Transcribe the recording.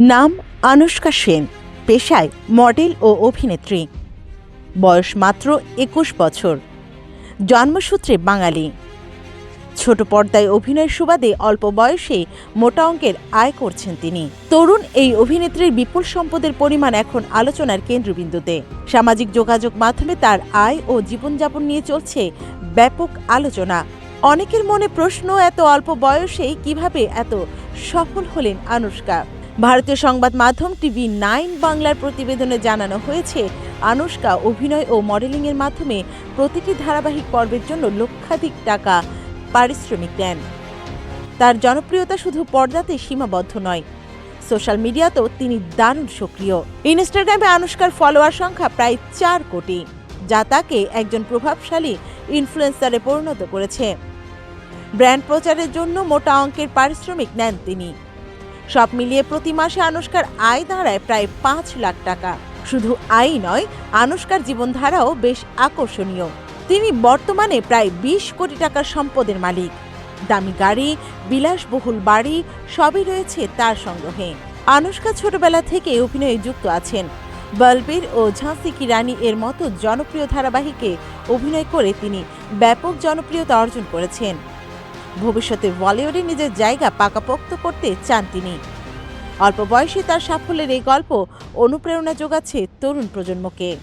নাম আনুষ্কা সেন, পেশায় মডেল ও অভিনেত্রী। বয়স মাত্র একুশ বছর। জন্মসূত্রে বাঙালি। ছোট পর্দায় অভিনয়ের সুবাদে অল্প বয়সে মোটা অঙ্কের আয় করছেন তিনি। তরুণ এই অভিনেত্রীর বিপুল সম্পদের পরিমাণ এখন আলোচনার কেন্দ্রবিন্দুতে। সামাজিক যোগাযোগ মাধ্যমে তার আয় ও জীবনযাপন নিয়ে চলছে ব্যাপক আলোচনা। অনেকের মনে প্রশ্ন, এত অল্প বয়সেই কীভাবে এত সফল হলেন আনুষ্কা? ভারতীয় সংবাদ মাধ্যম টিভি নাইন বাংলার প্রতিবেদনে জানানো হয়েছে, আনুষ্কা অভিনয় ও মডেলিংয়ের মাধ্যমে প্রতিটি ধারাবাহিক পর্বের জন্য লক্ষাধিক টাকা পারিশ্রমিক দেন। তার জনপ্রিয়তা শুধু পর্দাতে সীমাবদ্ধ নয়, সোশ্যাল মিডিয়াতেও তিনি দারুণ সক্রিয়। ইনস্টাগ্রামে আনুষ্কার ফলোয়ার সংখ্যা প্রায় চার কোটি, যা তাকে একজন প্রভাবশালী ইনফ্লুয়েন্সারে পরিণত করেছে। ব্র্যান্ড প্রচারের জন্য মোটা অঙ্কের পারিশ্রমিক নেন তিনি। সব মিলিয়ে প্রতি মাসে আনুষ্কার আয় দাঁড়ায় প্রায় পাঁচ লাখ টাকা। শুধু আয় নয়, আনুষ্কার জীবনধারাও বেশ আকর্ষণীয়। তিনি বর্তমানে প্রায় বিশ কোটি টাকার সম্পদের মালিক। দামি গাড়ি, বিলাসবহুল বাড়ি, সবই রয়েছে তার সংগ্রহে। আনুষ্কা ছোটবেলা থেকে অভিনয়ে যুক্ত আছেন। বলবীর ও ঝাঁসি কি রানী এর মতো জনপ্রিয় ধারাবাহিকে অভিনয় করে তিনি ব্যাপক জনপ্রিয়তা অর্জন করেছেন। ভবিষ্যতে বলিউডে নিজের জায়গা পাকাপোক্ত করতে চান তিনি। অল্প বয়সে তার সাফল্যের এই গল্প অনুপ্রেরণা যোগাচ্ছে তরুণ প্রজন্মকে।